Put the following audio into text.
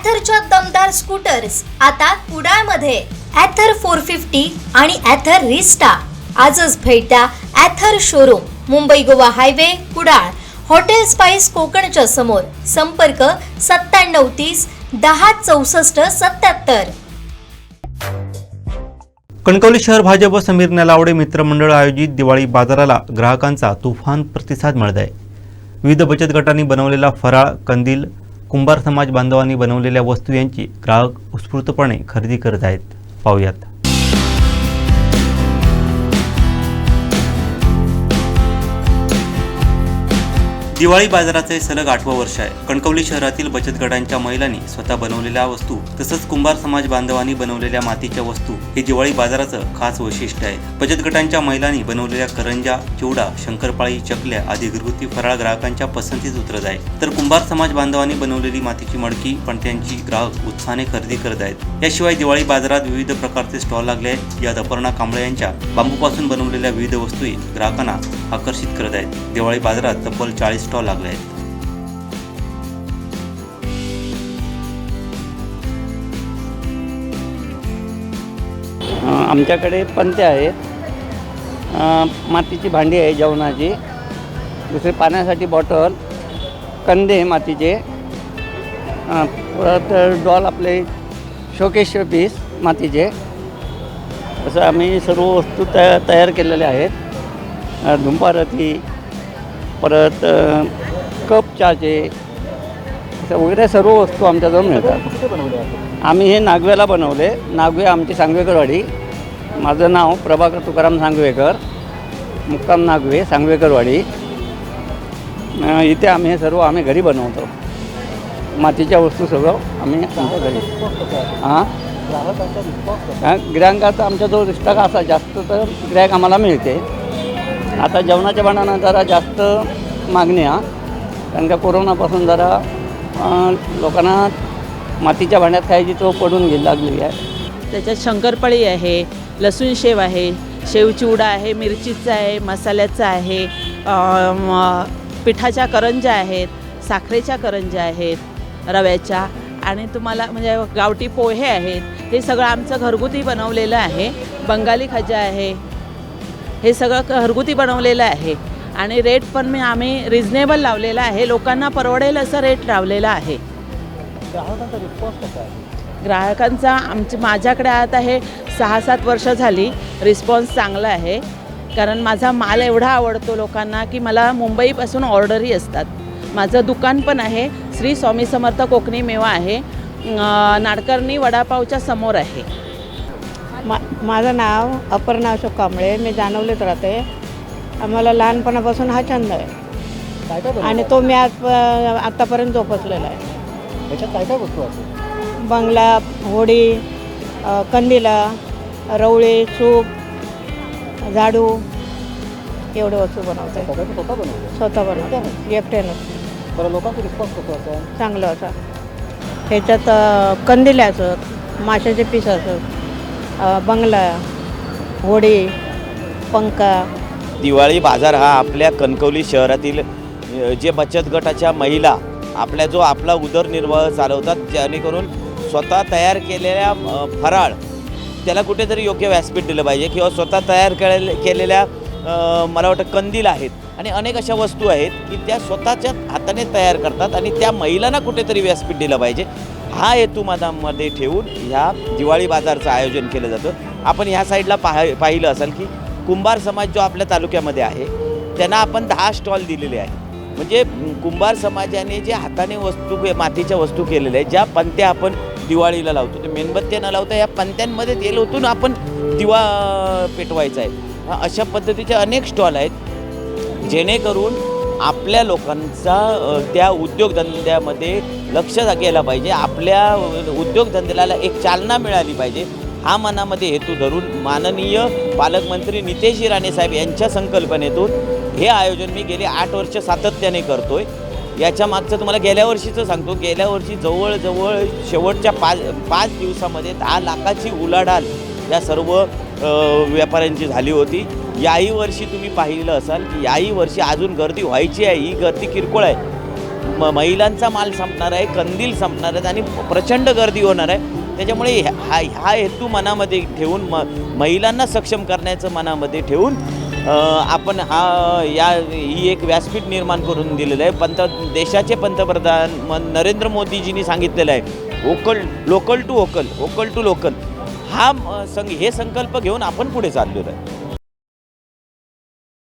ॲथरच्या दमदार स्कूटर्स आता कुडाळमध्ये. ॲथर फोर फिफ्टी आणि ॲथर रिस्टा आजच भेट द्या Ather showroom Mumbai Goa highway Kudal. Hotel spice कोकणच्या समोर. संपर्क सत्त्याण्णव तीस दहा चौसष्ट सत्याहत्तर कणकवली शहर भाजप व समीर नलावडे मित्रमंडळ आयोजित दिवाळी बाजाराला ग्राहकांचा तुफान प्रतिसाद मिळत आहे. विविध बचत गटांनी बनवलेला फराळ कंदील कुंभार समाज बांधवांनी बनवलेल्या वस्तू यांची ग्राहक उत्स्फूर्तपणे खरेदी करत आहेत. पाहूयात. दिवाळी बाजाराचे सलग आठवं वर्ष आहे. कणकवली शहरातील बचत गटांच्या महिलांनी स्वतः बनवलेल्या वस्तू तसंच कुंभार समाज बांधवांनी बनवलेल्या मातीच्या वस्तू हे दिवाळी बाजाराचं खास वैशिष्ट्य आहे. बचत गटांच्या महिलांनी बनवलेल्या करंजा चिवडा शंकरपाळी चकल्या आदी घरगुती फराळ ग्राहकांच्या पसंतीस उतरत आहे तर कुंभार समाज बांधवांनी बनवलेली मातीची मडकी पण त्यांची ग्राहक उत्साहाने खरेदी करत आहेत. याशिवाय दिवाळी बाजारात विविध प्रकारचे स्टॉल लागले आहेत. यात अपर्णा कांबळे यांच्या बांबूपासून बनवलेल्या विविध वस्तूही ग्राहकांना आकर्षित करत आहेत. दिवाळी बाजारात तब्बल चाळीस स्टॉल लागले आहेत. आमच्याकडे पंते आहेत. मातीची भांडी आहे जेवणाची. दुसरी पाण्यासाठी बॉटल कंदे मातीचे. परत डॉल आपले शोकेश पीस मातीचे. असं आम्ही सर्व वस्तू तया तयार केलेल्या आहेत. अ, धुंपारती परत कप चहाचे वगैरे सर्व वस्तू आमच्याजवळ मिळतात. आम्ही हे नागवेला बनवले. नागवे आमची सांगवेकरवाडी. माझं नाव प्रभाकर तुकाराम सांगवेकर मुक्काम नागवे सांगवेकरवाडी. इथे आम्ही हे सर्व आम्ही घरी बनवतो. मातीच्या वस्तू सगळं आम्ही आमच्या घरी. हां? गिरांकाचा आमच्याजवळ रिस्टाक असा जास्त तर गिरायक आम्हाला मिळते. आता जेवणाच्या भांडांना जरा जास्त मागणी हा. कारण का कोरोनापासून जरा लोकांना मातीच्या भांड्यात खायची चव पडून गेली लागलेली आहे. त्याच्यात शंकरपाळी आहे लसूण शेव आहे शेव चिवडा आहे मिरचीचा आहे मसाल्याचा आहे पिठाच्या करंज्या आहेत साखरेच्या करंज्या आहेत रव्याच्या आणि तुम्हाला म्हणजे गावठी पोहे आहेत हे सगळं आमचं घरगुती बनवलेलं आहे. बंगाली खजा आहे हे सगळं घरगुती बनवलेलं आहे. आणि रेट पण मी आम्ही रिझनेबल लावलेला आहे. लोकांना परवडेल असं रेट लावलेला आहे. ग्राहकांचा आमच्या माझ्याकडे आता हे सहा सात वर्ष झाली. रिस्पॉन्स चांगला आहे. कारण माझा माल एवढा आवडतो लोकांना की मला मुंबईपासून ऑर्डरही असतात. माझं दुकान पण आहे. श्री स्वामी समर्थ कोकणी मेवा आहे. नाडकर्णी वडापावच्या समोर आहे. मा माझं नाव अपर्णा अशोक कांबळे मी जाणवलीत राहते आम्हाला लहानपणापासून हा छंद आहे. आणि तो मी आज आत्तापर्यंत जोपासलेला आहे. त्याच्यात काय काय वस्तू असते बंगला होडी अ, कंदिला रवळे सूप झाडू एवढे वस्तू बनवते. स्वतः बनवलं? स्वतः बनवते. एकट्यानं? बरं लोकांचा रिस्पॉन्स कसा असा चांगलं असं. ह्याच्यात अ, कंदिले असत माशाचे पीस असत बंगला होडे पंखा. दिवाळी बाजार हा आपल्या कणकवली शहरातील जे बचत गटाच्या महिला आपल्या जो आपला उदरनिर्वाह चालवतात जेणेकरून स्वतः तयार केलेल्या फराळ त्याला कुठेतरी योग्य व्यासपीठ दिलं पाहिजे किंवा स्वतः तयार केले केलेल्या मला वाटतं कंदील आहेत. आणि अनेक अशा वस्तू आहेत की त्या स्वतःच्या हाताने तयार करतात आणि त्या महिलांना कुठेतरी व्यासपीठ दिलं पाहिजे. हा हेतू मनामध्ये ठेवून ह्या दिवाळी बाजारचं आयोजन केलं जातं. आपण ह्या साईडला पाह पाहिलं असाल की कुंभार समाज जो आपल्या तालुक्यामध्ये आहे त्यांना आपण दहा स्टॉल दिलेले आहे म्हणजे कुंभार समाजाने जे हाताने वस्तू मातीच्या वस्तू केलेल्या आहेत ज्या पंत्या आपण दिवाळीला लावतो ते मेणबत्त्या न लावता या पंत्यांमध्ये तेल ओतून आपण दिवा पेटवायचा आहे. हा, अशा पद्धतीचे अनेक स्टॉल आहेत. जेणेकरून आपल्या लोकांचा त्या उद्योगधंद्यामध्ये लक्ष गेलं पाहिजे. आपल्या उद्योगधंद्याला एक चालना मिळाली पाहिजे. हा मनामध्ये हेतू धरून माननीय पालकमंत्री नितेश राणे साहेब यांच्या संकल्पनेतून हे आयोजन मी गेले आठ वर्ष सातत्याने करतो आहे याच्या मागचं तुम्हाला गेल्या वर्षीचं सांगतो. गेल्या वर्षी जवळजवळ शेवटच्या पाच पाच दिवसामध्ये दहा लाखाची उलाढाल या सर्व व्यापाऱ्यांची झाली होती. याही वर्षी तुम्ही पाहिलं असाल की याही वर्षी अजून गर्दी व्हायची आहे. ही गर्दी किरकोळ आहे. म महिलांचा माल संपणार आहे कंदील संपणार आहेत आणि प्रचंड गर्दी होणार आहे. त्याच्यामुळे हा हा हेतू मनामध्ये ठेवून म महिलांना सक्षम करण्याचं मनामध्ये ठेवून आपण हा या ही एक व्यासपीठ निर्माण करून दिलेलं आहे. पंत देशाचे पंतप्रधान म नरेंद्र मोदीजींनी सांगितलेलं आहे vocal local to vocal vocal to local. हा म, संग हे संकल्प घेऊन आपण पुढे चाललेलो आहे